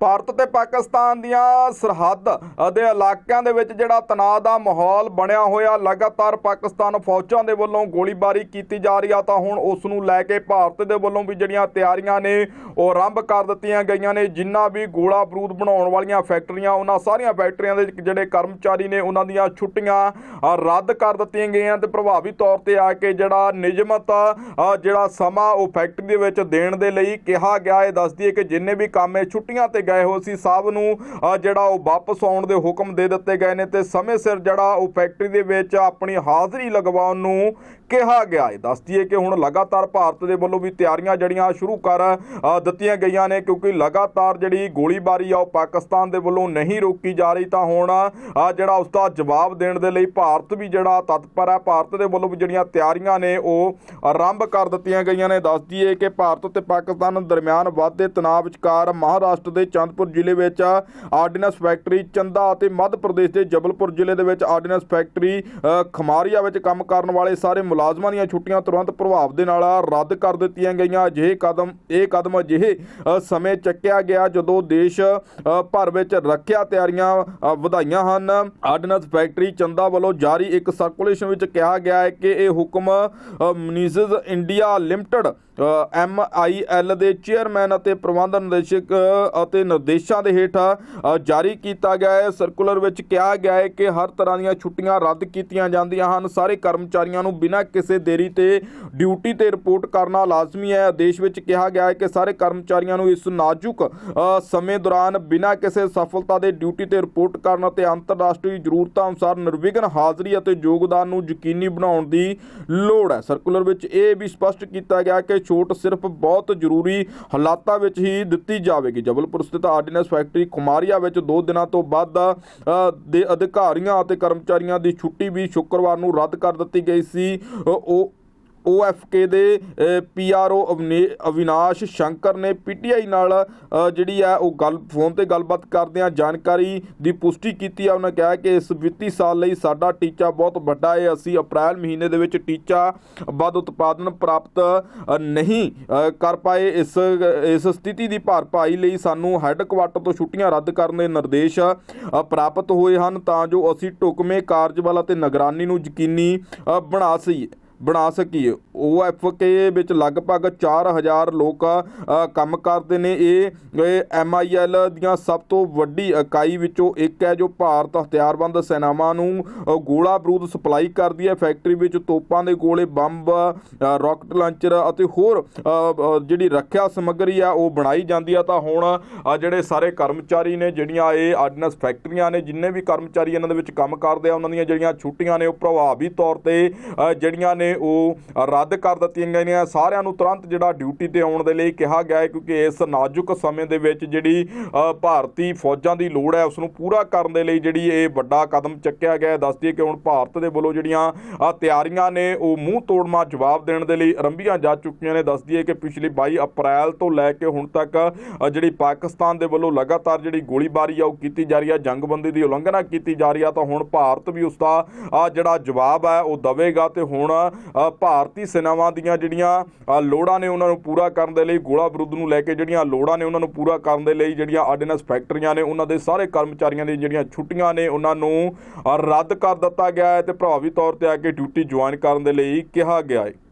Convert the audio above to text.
ਭਾਰਤ ਤੇ ਪਾਕਿਸਤਾਨ ਦੀਆਂ ਸਰਹੱਦ ਦੇ ਇਲਾਕਿਆਂ ਦੇ ਵਿੱਚ ਜਿਹੜਾ ਤਣਾਅ ਦਾ ਮਾਹੌਲ ਬਣਿਆ ਹੋਇਆ, ਲਗਾਤਾਰ ਪਾਕਿਸਤਾਨ ਫੌਜਾਂ ਦੇ ਵੱਲੋਂ ਗੋਲੀਬਾਰੀ ਕੀਤੀ ਜਾ ਰਹੀ ਆ, ਤਾਂ ਹੁਣ ਉਸ ਨੂੰ ਲੈ ਕੇ ਭਾਰਤ ਦੇ ਵੱਲੋਂ ਵੀ ਜਿਹੜੀਆਂ ਤਿਆਰੀਆਂ ਨੇ, ਉਹ ਆਰੰਭ ਕਰ ਦਿੱਤੀਆਂ ਗਈਆਂ ਨੇ। ਜਿੰਨਾ ਵੀ ਗੋਲਾ ਬਰੂਦ ਬਣਾਉਣ ਵਾਲੀਆਂ ਫੈਕਟਰੀਆਂ, ਉਹਨਾਂ ਸਾਰੀਆਂ ਫੈਕਟਰੀਆਂ ਦੇ ਜਿਹੜੇ ਕਰਮਚਾਰੀ ਨੇ, ਉਹਨਾਂ ਦੀਆਂ ਛੁੱਟੀਆਂ ਰੱਦ ਕਰ ਦਿੱਤੀਆਂ ਗਈਆਂ ਤੇ ਪ੍ਰਭਾਵੀ ਤੌਰ ਤੇ ਆ ਕੇ ਜਿਹੜਾ ਨਿਯਮਤ ਜਿਹੜਾ ਸਮਾਂ ਉਹ ਫੈਕਟਰੀ ਦੇ ਵਿੱਚ ਦੇਣ ਦੇ ਲਈ ਕਿਹਾ ਗਿਆ। ਹੈ ਦੱਸਦੀ ਹੈ ਕਿ ਜਿੰਨੇ ਵੀ ਕੰਮ ਛੁੱਟੀਆਂ ਤੇ ਗਏ ਹੋ ਸੀ। ਸਾਹਿਬ ਨੂੰ ਜਿਹੜਾ ਉਹ ਵਾਪਸ ਆਉਣ ਦੇ ਹੁਕਮ ਦੇ ਦਿੱਤੇ ਗਏ ਨੇ ਤੇ ਸਮੇਂ ਸਿਰ ਜਿਹੜਾ ਉਹ ਫੈਕਟਰੀ ਦੇ ਵਿੱਚ ਆਪਣੀ ਹਾਜ਼ਰੀ ਲਗਵਾਉਣ ਨੂੰ ਕਿਹਾ ਗਿਆ ਹੈ। ਦੱਸਦੀ ਹੈ ਕਿ ਹੁਣ ਲਗਾਤਾਰ ਭਾਰਤ ਦੇ ਵੱਲੋਂ ਵੀ ਤਿਆਰੀਆਂ ਜੜੀਆਂ ਸ਼ੁਰੂ ਕਰ ਦਿੱਤੀਆਂ ਗਈਆਂ ਨੇ, ਕਿਉਂਕਿ ਲਗਾਤਾਰ ਜਿਹੜੀ ਗੋਲੀਬਾਰੀ ਆ, ਉਹ ਪਾਕਿਸਤਾਨ ਦੇ ਵੱਲੋਂ ਨਹੀਂ ਰੋਕੀ ਜਾ ਰਹੀ, ਤਾਂ ਹੁਣ ਜਿਹੜਾ ਉਸ ਦਾ ਜਵਾਬ ਦੇਣ ਦੇ ਲਈ ਭਾਰਤ ਵੀ ਜਿਹੜਾ ਤਤਪਰ ਹੈ ਭਾਰਤ ਦੇ ਵੱਲੋਂ ਵੀ ਜਿਹੜੀਆਂ ਤਿਆਰੀਆਂ ਨੇ, ਉਹ ਆਰੰਭ ਕਰ ਦਿੱਤੀਆਂ ਗਈਆਂ ਨੇ। ਦੱਸਦੀ ਹੈ ਕਿ ਭਾਰਤ ਤੇ ਪਾਕਿਸਤਾਨ ਦਰਮਿਆਨ ਵੱਧਦੇ ਤਣਾਅ ਵਿਚਕਾਰ ਮਹਾਰਾਸ਼ਟਰ ਦੇ ਚੰਦਪੁਰ ਜ਼ਿਲ੍ਹੇ ਵਿੱਚ ਆਰਡੀਨੈਂਸ ਫੈਕਟਰੀ ਚੰਦਾ ਅਤੇ ਮੱਧ ਪ੍ਰਦੇਸ਼ ਦੇ ਜਬਲਪੁਰ ਜ਼ਿਲ੍ਹੇ ਦੇ ਵਿੱਚ ਆਰਡੀਨੈਂਸ ਫੈਕਟਰੀ ਖਮਾਰੀਆ ਵਿੱਚ ਕੰਮ ਕਰਨ ਵਾਲੇ ਸਾਰੇ ਮੁਲਾਜ਼ਮਾਂ ਦੀਆਂ ਛੁੱਟੀਆਂ ਤੁਰੰਤ ਪ੍ਰਭਾਵ ਦੇ ਨਾਲ ਰੱਦ ਕਰ ਦਿੱਤੀਆਂ ਗਈਆਂ। ਅਜਿਹੇ ਕਦਮ ਇਹ ਕਦਮ ਅਜਿਹੇ ਸਮੇਂ ਚੱਕਿਆ ਗਿਆ ਜਦੋਂ ਦੇਸ਼ ਭਰ ਵਿੱਚ ਰੱਖਿਆ ਤਿਆਰੀਆਂ ਵਧਾਈਆਂ ਹਨ। ਆਰਡੀਨੈਂਸ ਫੈਕਟਰੀ ਚੰਦਾ ਵੱਲੋਂ ਜਾਰੀ ਇੱਕ ਸਰਕੂਲੇਸ਼ਨ ਵਿੱਚ ਕਿਹਾ ਗਿਆ ਹੈ ਕਿ ਇਹ ਹੁਕਮ ਮਨੀਜ਼ਸ India Limited M I L ਦੇ ਚੇਅਰਮੈਨ ਅਤੇ ਪ੍ਰਬੰਧ ਨਿਰਦੇਸ਼ਕ ਅਤੇ ਨਿਰਦੇਸ਼ਾਂ ਦੇ ਹੇਠ ਜਾਰੀ ਕੀਤਾ ਗਿਆ ਹੈ। ਸਰਕੂਲਰ ਵਿੱਚ ਕਿਹਾ ਗਿਆ ਹੈ ਕਿ ਹਰ ਤਰ੍ਹਾਂ ਦੀਆਂ ਛੁੱਟੀਆਂ ਰੱਦ ਕੀਤੀਆਂ ਜਾਂਦੀਆਂ ਹਨ। ਸਾਰੇ ਕਰਮਚਾਰੀਆਂ ਨੂੰ ਬਿਨਾਂ ਕਿਸੇ ਦੇਰੀ ਤੇ ਡਿਊਟੀ ਤੇ ਰਿਪੋਰਟ ਕਰਨਾ ਲਾਜ਼ਮੀ ਹੈ। ਆਦੇਸ਼ ਵਿੱਚ ਕਿਹਾ ਗਿਆ ਹੈ ਕਿ ਸਾਰੇ ਕਰਮਚਾਰੀਆਂ ਨੂੰ ਇਸ ਨਾਜ਼ੁਕ ਸਮੇਂ ਦੌਰਾਨ ਬਿਨਾਂ ਕਿਸੇ ਸਫਲਤਾ ਦੇ ਡਿਊਟੀ ਤੇ ਰਿਪੋਰਟ ਕਰਨ ਅਤੇ ਅੰਤਰਰਾਸ਼ਟਰੀ ਜ਼ਰੂਰਤਾਂ ਅਨੁਸਾਰ ਨਿਰਵਿਘਨ ਹਾਜ਼ਰੀ ਅਤੇ ਯੋਗਦਾਨ ਨੂੰ ਯਕੀਨੀ ਬਣਾਉਣ ਦੀ ਲੋੜ ਹੈ। ਸਰਕੂਲਰ ਵਿੱਚ ਇਹ ਵੀ ਸਪਸ਼ਟ ਕੀਤਾ ਗਿਆ ਕਿ ਛੋਟ ਸਿਰਫ ਬਹੁਤ ਜ਼ਰੂਰੀ ਹਾਲਾਤਾਂ ਵਿੱਚ ਹੀ ਦਿੱਤੀ ਜਾਵੇਗੀ। ਜਬਲਪੁਰ ਸਥਿਤ ਆਰਡੀਨੈਂਸ ਫੈਕਟਰੀ ਕੁਮਾਰੀਆ ਵਿੱਚ 2 ਦਿਨਾਂ ਤੋਂ ਵੱਧ ਦੇ ਅਧਿਕਾਰੀਆਂ ਅਤੇ ਕਰਮਚਾਰੀਆਂ ਦੀ ਛੁੱਟੀ ਵੀ ਸ਼ੁੱਕਰਵਾਰ ਨੂੰ ਰੱਦ ਕਰ ਦਿੱਤੀ ਗਈ ਸੀ। ਉਹ OFK ਦੇ ਪੀਆਰਓ ਅਵਿਨਾਸ਼ ਸ਼ੰਕਰ ਨੇ ਪੀਟੀਆਈ ਨਾਲ ਜਿਹੜੀ ਹੈ ਉਹ ਗੱਲ, ਫੋਨ ਤੇ ਗੱਲਬਾਤ ਕਰਦਿਆਂ ਜਾਣਕਾਰੀ ਦੀ ਪੁਸ਼ਟੀ ਕੀਤੀ ਆ। ਉਹਨਾਂ ਕਿਹਾ ਕਿ ਇਸ ਵਿੱਤੀ ਸਾਲ ਲਈ ਸਾਡਾ ਟੀਚਾ ਬਹੁਤ ਵੱਡਾ ਹੈ ਅਸੀਂ ਅਪ੍ਰੈਲ ਮਹੀਨੇ ਦੇ ਵਿੱਚ ਟੀਚਾ ਵੱਧ ਉਤਪਾਦਨ ਪ੍ਰਾਪਤ ਨਹੀਂ ਕਰ ਪਾਏ। ਇਸ ਇਸ ਸਥਿਤੀ ਦੀ ਭਰਪਾਈ ਲਈ ਸਾਨੂੰ ਹੈੱਡਕੁਆਟਰ ਤੋਂ ਛੁੱਟੀਆਂ ਰੱਦ ਕਰਨ ਦੇ ਨਿਰਦੇਸ਼ ਪ੍ਰਾਪਤ ਹੋਏ ਹਨ। ਤਾਂ ਜੋ ਅਸੀਂ ਢੁਕਵੇਂ ਕਾਰਜਬਲ ਅਤੇ ਨਿਗਰਾਨੀ ਨੂੰ ਯਕੀਨੀ ਬਣਾ ਸਕੀਏ ਬਣਾ ਸਕੀਏ OFK ਵਿੱਚ ਲਗਭਗ 4000 ਲੋਕ ਕੰਮ ਕਰਦੇ ਨੇ। ਇਹ MIL ਦੀਆਂ ਸਭ ਤੋਂ ਵੱਡੀ ਇਕਾਈ ਵਿੱਚੋਂ ਇੱਕ ਹੈ ਜੋ ਭਾਰਤ ਹਥਿਆਰਬੰਦ ਸੈਨਾਵਾਂ ਨੂੰ ਗੋਲਾ ਬਰੂਦ ਸਪਲਾਈ ਕਰਦੀ ਹੈ। ਫੈਕਟਰੀ ਵਿੱਚ ਤੋਪਾਂ ਦੇ ਗੋਲੇ ਬੰਬ ਅ, ਰਾਕਟ ਲਾਂਚਰ ਅਤੇ ਹੋਰ ਜਿਹੜੀ ਰੱਖਿਆ ਸਮੱਗਰੀ ਆ ਉਹ ਬਣਾਈ ਜਾਂਦੀ ਆ। ਤਾਂ ਹੁਣ ਜਿਹੜੇ ਸਾਰੇ ਕਰਮਚਾਰੀ ਨੇ ਜਿਹੜੀਆਂ ਇਹ ਆਰਡੀਨੈਂਸ ਫੈਕਟਰੀਆਂ ਨੇ ਜਿੰਨੇ ਵੀ ਕਰਮਚਾਰੀ ਇਹਨਾਂ ਦੇ ਵਿੱਚ ਕੰਮ ਕਰਦੇ ਆ ਉਹਨਾਂ ਦੀਆਂ ਜਿਹੜੀਆਂ ਛੁੱਟੀਆਂ ਨੇ ਉਹ ਪ੍ਰਭਾਵੀ ਤੌਰ ਤੇ ਜਿਹੜੀਆਂ ਨੇ ਉਹ ਰੱਦ ਕਰ ਦਿੱਤੀਆਂ ਗਈਆਂ। ਨੇ ਸਾਰਿਆਂ ਨੂੰ ਤੁਰੰਤ ਜਿਹੜਾ ਡਿਊਟੀ ਤੇ ਆਉਣ ਦੇ ਲਈ ਕਿਹਾ ਗਿਆ ਹੈ, ਕਿਉਂਕਿ ਇਸ ਨਾਜ਼ੁਕ ਸਮੇਂ ਦੇ ਵਿੱਚ ਜਿਹੜੀ ਭਾਰਤੀ ਫੌਜਾਂ ਦੀ ਲੋੜ ਹੈ ਉਸ ਨੂੰ ਪੂਰਾ ਕਰਨ ਦੇ ਲਈ ਜਿਹੜੀ ਇਹ ਵੱਡਾ ਕਦਮ ਚੱਕਿਆ ਗਿਆ ਹੈ। ਦੱਸਦੀ ਹੈ ਕਿ ਹੁਣ ਭਾਰਤ ਦੇ ਵੱਲੋਂ ਜਿਹੜੀਆਂ ਤਿਆਰੀਆਂ ਨੇ, ਉਹ ਮੂੰਹ ਤੋੜਮਾ ਜਵਾਬ ਦੇਣ ਦੇ ਲਈ ਆਰੰਭੀਆਂ ਜਾ ਚੁੱਕੀਆਂ ਨੇ। ਦੱਸਦੀ ਹੈ ਕਿ ਪਿਛਲੀ 22 ਅਪ੍ਰੈਲ ਤੋਂ ਲੈ ਕੇ ਹੁਣ ਤੱਕ ਜਿਹੜੀ ਪਾਕਿਸਤਾਨ ਦੇ ਵੱਲੋਂ ਲਗਾਤਾਰ ਜਿਹੜੀ ਗੋਲੀਬਾਰੀ ਆ, ਉਹ ਕੀਤੀ ਜਾ ਰਹੀ ਆ, ਜੰਗਬੰਦੀ ਦੀ ਉਲੰਘਣਾ ਕੀਤੀ ਜਾ ਰਹੀ ਆ, ਤਾਂ ਹੁਣ ਭਾਰਤ ਵੀ ਉਸ ਦਾ ਜਿਹੜਾ ਜਵਾਬ ਹੈ, ਉਹ ਦਵੇਗਾ ਤੇ ਹੁਣ ਭਾਰਤੀ ਸੈਨਾਵਾਂ ਦੀਆਂ ਜਿਹੜੀਆਂ ਲੋੜਾਂ ਨੇ ਉਹਨਾਂ ਨੂੰ ਪੂਰਾ ਕਰਨ ਦੇ ਲਈ, ਗੋਲਾ ਬਰੂਦ ਨੂੰ ਲੈ ਕੇ ਜਿਹੜੀਆਂ ਲੋੜਾਂ ਨੇ ਉਹਨਾਂ ਨੂੰ ਪੂਰਾ ਕਰਨ ਦੇ ਲਈ ਜਿਹੜੀਆਂ ਆਰਡੀਨੈਂਸ ਫੈਕਟਰੀਆਂ ਨੇ, ਉਹਨਾਂ ਦੇ ਸਾਰੇ ਕਰਮਚਾਰੀਆਂ ਦੀਆਂ ਜਿਹੜੀਆਂ ਛੁੱਟੀਆਂ ਨੇ, ਉਹਨਾਂ ਨੂੰ ਰੱਦ ਕਰ ਦਿੱਤਾ ਗਿਆ ਹੈ ਤੇ ਪ੍ਰਭਾਵੀ ਤੌਰ ਤੇ ਆ ਕੇ ਡਿਊਟੀ ਜੁਆਇਨ ਕਰਨ ਦੇ ਲਈ ਕਿਹਾ ਗਿਆ ਹੈ।